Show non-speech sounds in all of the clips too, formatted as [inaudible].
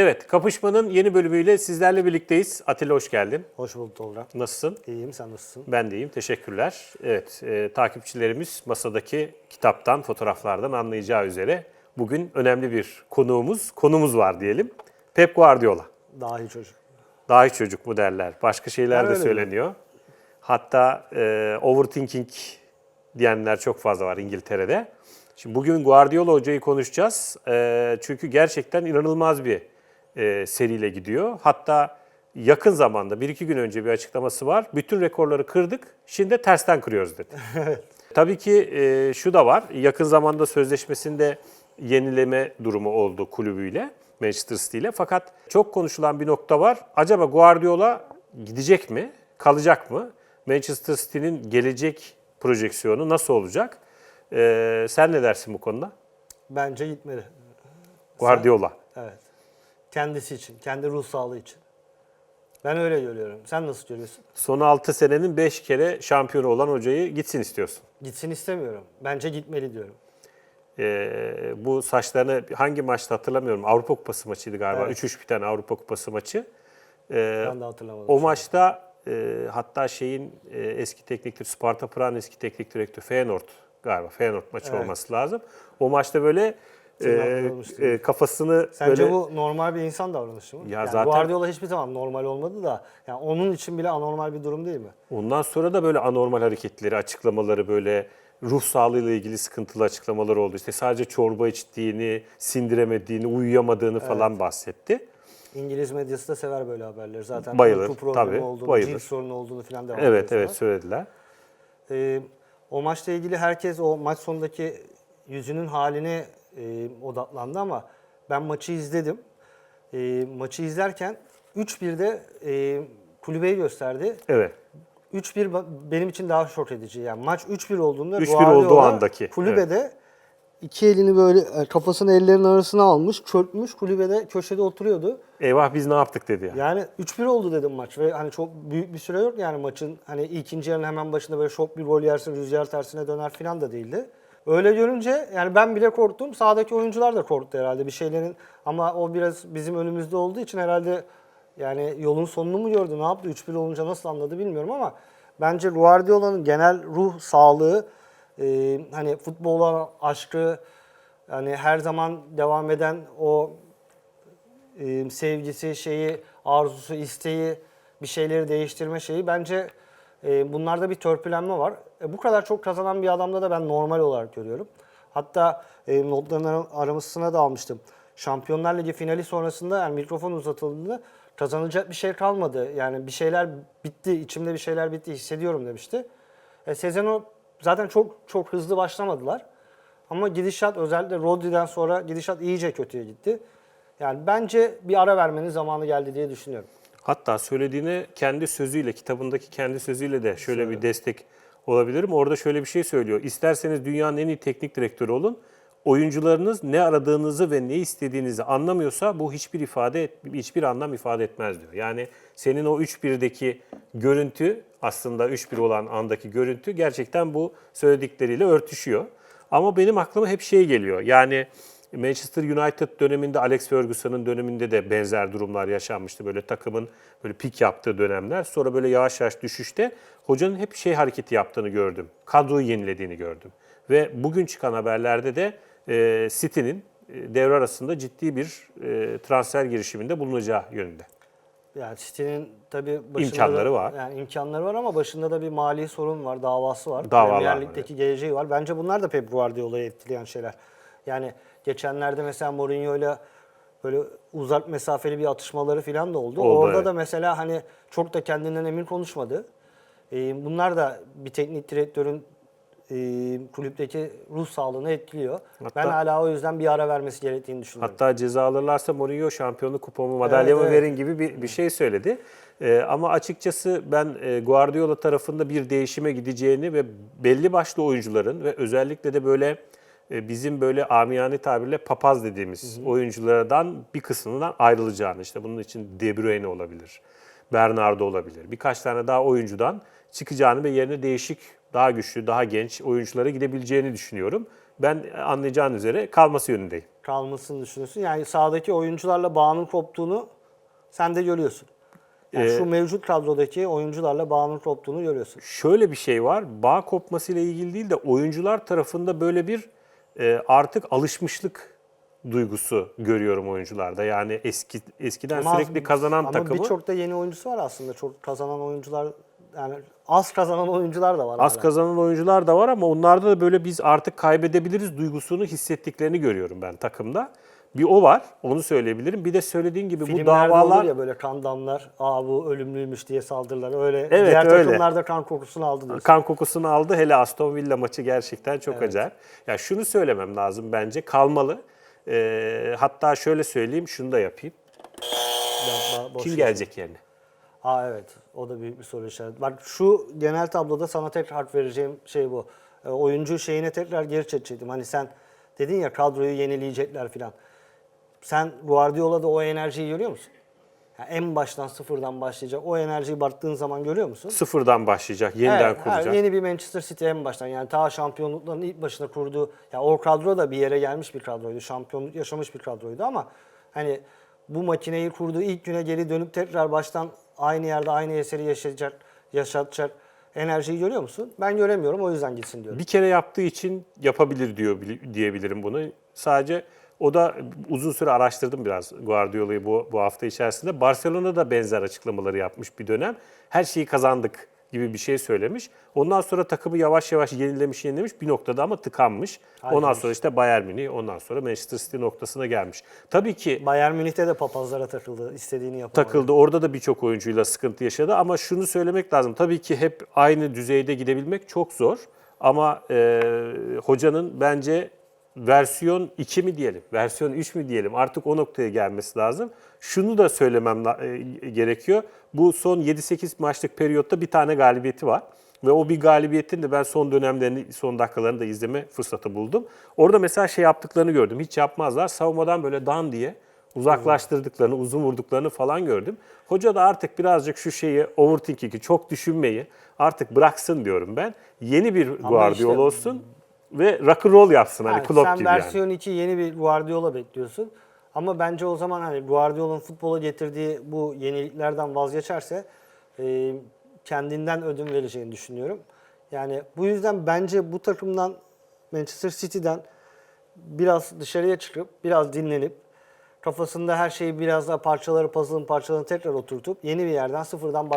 Evet, Kapışma'nın yeni bölümüyle sizlerle birlikteyiz. Atilla hoş geldin. Hoş bulduk Tolga. Nasılsın? İyiyim, sen nasılsın? Ben de iyiyim, teşekkürler. Evet, e, takipçilerimiz masadaki kitaptan, fotoğraflardan anlayacağı üzere bugün önemli bir konuğumuz, konumuz var diyelim. Pep Guardiola. Daha iyi çocuk. Daha iyi çocuk mu derler. Başka şeyler Ben de öyle söyleniyor. Hatta e, overthinking diyenler çok fazla var İngiltere'de. Şimdi bugün Guardiola hocayı konuşacağız. E, çünkü gerçekten inanılmaz bir e, seriyle gidiyor. Hatta yakın zamanda, bir iki gün önce bir açıklaması var. Bütün rekorları kırdık, şimdi de tersten kırıyoruz dedi. [laughs] Tabii ki e, şu da var. Yakın zamanda sözleşmesinde yenileme durumu oldu kulübüyle, Manchester City ile. Fakat çok konuşulan bir nokta var. Acaba Guardiola gidecek mi, kalacak mı? Manchester City'nin gelecek projeksiyonu nasıl olacak? E, sen ne dersin bu konuda? Bence gitmeli. Guardiola. Evet. Kendisi için, kendi ruh sağlığı için. Ben öyle görüyorum. Sen nasıl görüyorsun? Son 6 senenin 5 kere şampiyonu olan hocayı gitsin istiyorsun. Gitsin istemiyorum. Bence gitmeli diyorum. Ee, bu saçlarını hangi maçta hatırlamıyorum. Avrupa Kupası maçıydı galiba. Evet. 3-3 biten Avrupa Kupası maçı. Ee, Ben de hatırlamadım. o an. maçta e, hatta şeyin e, eski teknik Sparta Prag'ın eski teknik direktörü Feyenoord galiba. Feyenoord maçı Evet. olması lazım. O maçta böyle e, e, kafasını Sence böyle bu normal bir insan davranışı mı? Ya yani zaten- Guardiola hiçbir zaman normal olmadı da yani onun için bile anormal bir durum değil mi? Ondan sonra da böyle anormal hareketleri, açıklamaları böyle ruh sağlığıyla ilgili sıkıntılı açıklamalar oldu. İşte sadece çorba içtiğini, sindiremediğini, uyuyamadığını falan bahsetti. İngiliz medyası da sever böyle haberleri. Zaten Bayılır, uyku problemi tabii, olduğunu, bayılır. cilt sorunu olduğunu falan devam Evet, ediyorlar. evet söylediler. Ee, o maçla ilgili herkes o maç sonundaki yüzünün haline e, odaklandı ama ben maçı izledim. E, maçı izlerken 3-1'de e, kulübeyi gösterdi. Evet. 3-1 ba- benim için daha şok edici. Yani maç 3-1 olduğunda 3-1 Guardiola olduğu andaki, kulübede iki elini böyle e, kafasını ellerinin arasına almış, çökmüş kulübede köşede oturuyordu. Eyvah biz ne yaptık dedi yani. Yani 3-1 oldu dedim maç ve hani çok büyük bir süre yok yani maçın hani ikinci yarının hemen başında böyle şok bir gol yersin rüzgar tersine döner falan da değildi. Öyle görünce yani ben bile korktum. Sahadaki oyuncular da korktu herhalde bir şeylerin ama o biraz bizim önümüzde olduğu için herhalde yani yolun sonunu mu gördü ne yaptı 3-1 olunca nasıl anladı bilmiyorum ama bence Guardiola'nın genel ruh sağlığı e, hani futbola aşkı yani her zaman devam eden o e, sevgisi, şeyi, arzusu, isteği, bir şeyleri değiştirme şeyi bence e, bunlarda bir törpülenme var. E, bu kadar çok kazanan bir adamda da ben normal olarak görüyorum. Hatta e, notların ara- aramasına da almıştım. Şampiyonlar Ligi finali sonrasında yani mikrofon uzatıldığında kazanılacak bir şey kalmadı. Yani bir şeyler bitti, içimde bir şeyler bitti hissediyorum demişti. E, sezonu zaten çok çok hızlı başlamadılar. Ama gidişat özellikle Rodri'den sonra gidişat iyice kötüye gitti. Yani bence bir ara vermenin zamanı geldi diye düşünüyorum. Hatta söylediğine kendi sözüyle, kitabındaki kendi sözüyle de şöyle bir destek olabilirim. Orada şöyle bir şey söylüyor. İsterseniz dünyanın en iyi teknik direktörü olun. Oyuncularınız ne aradığınızı ve ne istediğinizi anlamıyorsa bu hiçbir ifade hiçbir anlam ifade etmez diyor. Yani senin o 3-1'deki görüntü aslında 3-1 olan andaki görüntü gerçekten bu söyledikleriyle örtüşüyor. Ama benim aklıma hep şey geliyor. Yani Manchester United döneminde Alex Ferguson'ın döneminde de benzer durumlar yaşanmıştı. Böyle takımın böyle pik yaptığı dönemler. Sonra böyle yavaş yavaş düşüşte hocanın hep şey hareketi yaptığını gördüm. Kadroyu yenilediğini gördüm. Ve bugün çıkan haberlerde de e, City'nin e, devre arasında ciddi bir e, transfer girişiminde bulunacağı yönünde. Yani City'nin tabii başında İmkanları da- var. Yani imkanları var ama başında da bir mali sorun var, davası var. Davalar Premier Lig'deki geleceği var. Bence bunlar da Pep Guardiola'yı etkileyen şeyler. Yani geçenlerde mesela Mourinho'yla böyle uzak mesafeli bir atışmaları falan da oldu. Oldu, Orada evet. da mesela hani çok da kendinden emin konuşmadı. Ee, bunlar da bir teknik direktörün e, kulüpteki ruh sağlığını etkiliyor. ben Hatta- hala o yüzden bir ara vermesi gerektiğini düşünüyorum. Hatta ceza alırlarsa Mourinho şampiyonluk kupamı madalyamı evet. verin gibi bir, bir şey söyledi. Ee, ama açıkçası ben e, Guardiola tarafında bir değişime gideceğini ve belli başlı oyuncuların ve özellikle de böyle bizim böyle amiyane tabirle papaz dediğimiz oyunculardan bir kısmından ayrılacağını işte bunun için De Bruyne olabilir. Bernardo olabilir. Birkaç tane daha oyuncudan çıkacağını ve yerine değişik, daha güçlü, daha genç oyunculara gidebileceğini düşünüyorum. Ben anlayacağın üzere kalması yönündeyim. kalmasını düşünüyorsun? Yani sahadaki oyuncularla bağının koptuğunu sen de görüyorsun. Yani Ee, şu mevcut kadrodaki oyuncularla bağının koptuğunu görüyorsun. Şöyle bir şey var. Bağ kopmasıyla ilgili değil de oyuncular tarafında böyle bir e, artık alışmışlık duygusu görüyorum oyuncularda. Yani eski eskiden Ama sürekli kazanan ama takımı birçok da yeni oyuncusu var aslında. Çok kazanan oyuncular yani az kazanan oyuncular da var. az hala. kazanan oyuncular da var ama onlarda da böyle biz artık kaybedebiliriz duygusunu hissettiklerini görüyorum ben takımda. Bir o var, onu söyleyebilirim. Bir de söylediğin gibi bu Filmlerde davalar olur ya böyle kan damlar, aa bu ölümlüymüş diye saldırırlar. Öyle Evet, diğer öyle. takımlarda kan kokusunu aldı diyorsun. kan kokusunu aldı. Hele Aston Villa maçı gerçekten çok acayip. Ya şunu söylemem lazım bence kalmalı. Ee, hatta şöyle söyleyeyim, şunu da yapayım. Ya, ba- boş Kim gelecek yerine? Aa evet. O da büyük bir soru işareti. Bak şu genel tabloda sana tekrar hak vereceğim şey bu. E, oyuncu şeyine tekrar geri çekecektim. Hani sen dedin ya kadroyu yenileyecekler filan. Sen Guardiola'da o enerjiyi görüyor musun? Ya en baştan sıfırdan başlayacak. O enerjiyi baktığın zaman görüyor musun? Sıfırdan başlayacak, yeniden Evet, kuracak. ha, yeni bir Manchester City en baştan yani ta şampiyonlukların ilk başında kurduğu ya o kadro da bir yere gelmiş bir kadroydu. Şampiyonluk yaşamış bir kadroydu ama hani bu makineyi kurduğu ilk güne geri dönüp tekrar baştan aynı yerde aynı eseri yaşayacak, yaşatacak enerjiyi görüyor musun? Ben göremiyorum o yüzden gitsin diyorum. Bir kere yaptığı için yapabilir diyor diyebilirim bunu. Sadece o da uzun süre araştırdım biraz Guardiola'yı bu, bu hafta içerisinde. Barcelona da benzer açıklamaları yapmış bir dönem. Her şeyi kazandık gibi bir şey söylemiş. Ondan sonra takımı yavaş yavaş yenilemiş yenilemiş bir noktada ama tıkanmış. Ondan Ayrılmış. sonra işte Bayern Münih, ondan sonra Manchester City noktasına gelmiş. Tabii ki Bayern Münih'te de papazlara takıldı. istediğini yapamadı. takıldı. Orada da birçok oyuncuyla sıkıntı yaşadı ama şunu söylemek lazım. Tabii ki hep aynı düzeyde gidebilmek çok zor. Ama e, hocanın bence versiyon 2 mi diyelim, versiyon 3 mü diyelim artık o noktaya gelmesi lazım. Şunu da söylemem e, gerekiyor. Bu son 7-8 maçlık periyotta bir tane galibiyeti var. Ve o bir galibiyetin de ben son dönemlerini, son dakikalarını da izleme fırsatı buldum. Orada mesela şey yaptıklarını gördüm. Hiç yapmazlar. Savunmadan böyle dan diye uzaklaştırdıklarını, uzun vurduklarını falan gördüm. Hoca da artık birazcık şu şeyi, overthinking'i çok düşünmeyi artık bıraksın diyorum ben. Yeni bir Guardiola işte- olsun ve rock and roll yapsın hani Yani Klopp sen gibi yani. versiyon 2 yeni bir Guardiola bekliyorsun. Ama bence o zaman hani Guardiola'nın futbola getirdiği bu yeniliklerden vazgeçerse e, kendinden ödün vereceğini düşünüyorum. Yani bu yüzden bence bu takımdan Manchester City'den biraz dışarıya çıkıp biraz dinlenip kafasında her şeyi biraz daha parçaları puzzle'ın parçalarını tekrar oturtup yeni bir yerden sıfırdan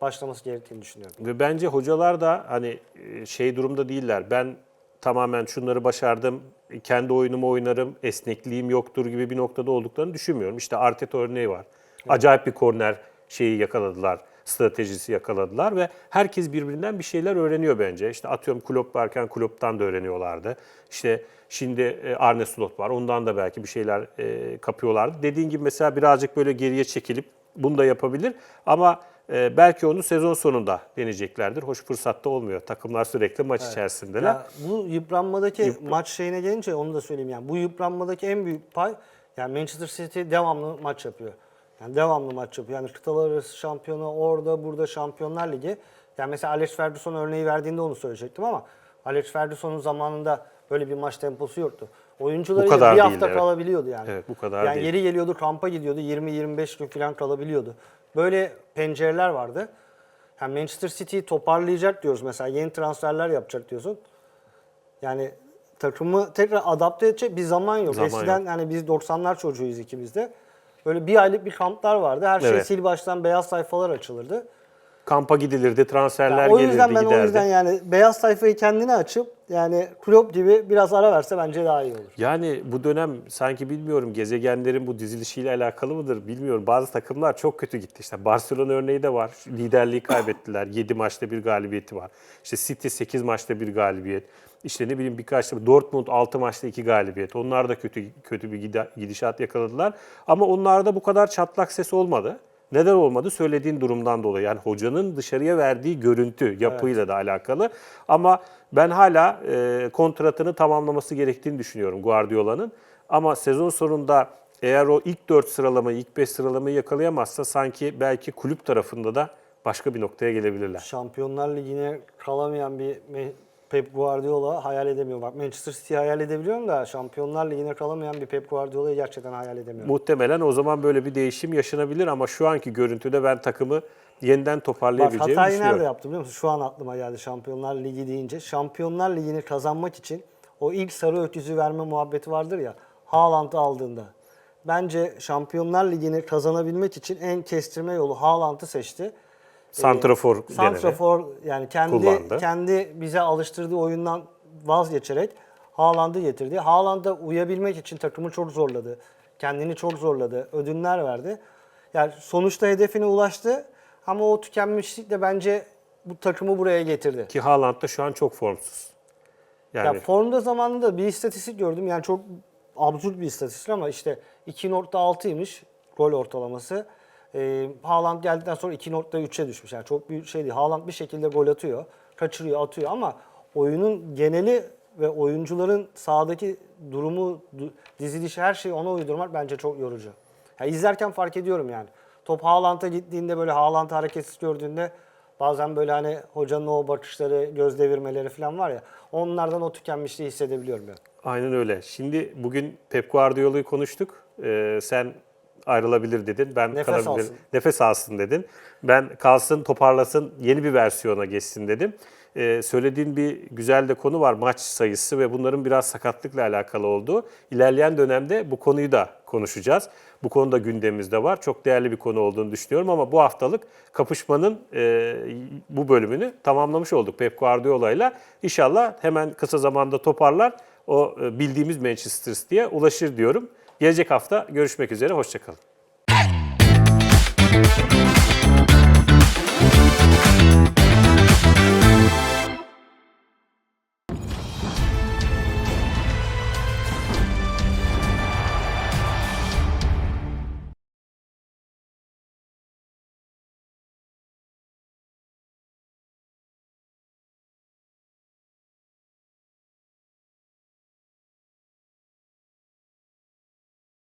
başlaması gerektiğini düşünüyorum. Ve bence hocalar da hani e, şey durumda değiller. Ben tamamen şunları başardım, kendi oyunumu oynarım, esnekliğim yoktur gibi bir noktada olduklarını düşünmüyorum. İşte Arteta örneği var. Acayip bir korner şeyi yakaladılar, stratejisi yakaladılar ve herkes birbirinden bir şeyler öğreniyor bence. İşte atıyorum Klopp varken Klopp'tan da öğreniyorlardı. İşte şimdi e, Arne Slot var, ondan da belki bir şeyler e, kapıyorlardı. Dediğin gibi mesela birazcık böyle geriye çekilip bunu da yapabilir ama e, belki onu sezon sonunda deneyeceklerdir. Hoş fırsatta olmuyor. Takımlar sürekli maç içerisindeler. Ya bu yıpranmadaki maç şeyine gelince onu da söyleyeyim yani. Bu yıpranmadaki en büyük pay yani Manchester City devamlı maç yapıyor. Yani devamlı maç yapıyor. Yani kıtalar arası şampiyonu orada burada Şampiyonlar Ligi. Yani mesela Alex Ferguson örneği verdiğinde onu söyleyecektim ama Alex Ferguson'un zamanında böyle bir maç temposu yoktu. Oyuncuları kadar bir hafta evet. kalabiliyordu yani. Evet, bu kadar yani değil. yeri geliyordu kampa gidiyordu 20-25 gün falan kalabiliyordu. Böyle pencereler vardı. Yani Manchester City'yi toparlayacak diyoruz mesela yeni transferler yapacak diyorsun. Yani takımı tekrar adapte edecek bir zaman yok. Zaman Eskiden yok. hani biz 90'lar çocuğuyuz ikimiz de. Böyle bir aylık bir kamplar vardı. Her şey Evet. sil baştan beyaz sayfalar açılırdı. Kampa gidilirdi, transferler Yani o gelirdi, yüzden ben giderdi. o yüzden yani beyaz sayfayı kendine açıp yani Klopp gibi biraz ara verse bence daha iyi olur. Yani bu dönem sanki bilmiyorum gezegenlerin bu dizilişiyle alakalı mıdır bilmiyorum. Bazı takımlar çok kötü gitti. İşte Barcelona örneği de var. Liderliği kaybettiler. [coughs] 7 maçta bir galibiyeti var. İşte City 8 maçta bir galibiyet. İşte ne bileyim birkaç Dortmund 6 maçta 2 galibiyet. Onlar da kötü kötü bir gidişat yakaladılar. Ama onlarda bu kadar çatlak ses olmadı. Neden olmadı? Söylediğin durumdan dolayı. Yani hocanın dışarıya verdiği görüntü, yapıyla da alakalı. Ama ben hala e, kontratını tamamlaması gerektiğini düşünüyorum Guardiola'nın. Ama sezon sonunda eğer o ilk 4 sıralamayı, ilk 5 sıralamayı yakalayamazsa sanki belki kulüp tarafında da başka bir noktaya gelebilirler. Şampiyonlar Ligi'ne kalamayan bir Pep Guardiola hayal edemiyorum. Bak Manchester City hayal edebiliyorum da Şampiyonlar Ligi'ne kalamayan bir Pep Guardiola'yı gerçekten hayal edemiyorum. Muhtemelen o zaman böyle bir değişim yaşanabilir ama şu anki görüntüde ben takımı yeniden Bak toparlayabileceğimi hatayı düşünüyorum. nerede yaptım biliyor musun? Şu an aklıma geldi Şampiyonlar Ligi deyince. Şampiyonlar Ligi'ni kazanmak için o ilk sarı öküzü verme muhabbeti vardır ya. Haaland'ı aldığında. Bence Şampiyonlar Ligi'ni kazanabilmek için en kestirme yolu Haaland'ı seçti. Santrafor denedi. Santrafor yani kendi Kullandı. kendi bize alıştırdığı oyundan vazgeçerek Haaland'ı getirdi. Haaland'a uyabilmek için takımı çok zorladı. Kendini çok zorladı. Ödünler verdi. Yani sonuçta hedefine ulaştı ama o tükenmişlik de bence bu takımı buraya getirdi. Ki Haaland da şu an çok formsuz. Yani Ya formda zamanında bir istatistik gördüm. Yani çok absürt bir istatistik ama işte 2.6'ymış gol ortalaması. Ee, Haaland geldikten sonra 2.3'e düşmüş. Yani çok büyük şey değil. Haaland bir şekilde gol atıyor. Kaçırıyor, atıyor ama oyunun geneli ve oyuncuların sahadaki durumu, du- dizilişi her şeyi ona uydurmak bence çok yorucu. Ya izlerken fark ediyorum yani. Top Haaland'a gittiğinde böyle Haaland'ı hareketsiz gördüğünde bazen böyle hani hocanın o bakışları, göz devirmeleri falan var ya onlardan o tükenmişliği hissedebiliyorum ben. Aynen öyle. Şimdi bugün Pep Guardiola'yı konuştuk. Ee, sen ayrılabilir dedin. Ben Nefes kalabilir. alsın. Nefes alsın dedin. Ben kalsın, toparlasın, yeni bir versiyona geçsin dedim. Ee, söylediğin bir güzel de konu var maç sayısı ve bunların biraz sakatlıkla alakalı olduğu. İlerleyen dönemde bu konuyu da konuşacağız. Bu konu da gündemimizde var. Çok değerli bir konu olduğunu düşünüyorum ama bu haftalık kapışmanın e, bu bölümünü tamamlamış olduk Pep Guardiola'yla. İnşallah hemen kısa zamanda toparlar. O e, bildiğimiz Manchester City'ye ulaşır diyorum. Gelecek hafta görüşmek üzere. Hoşçakalın.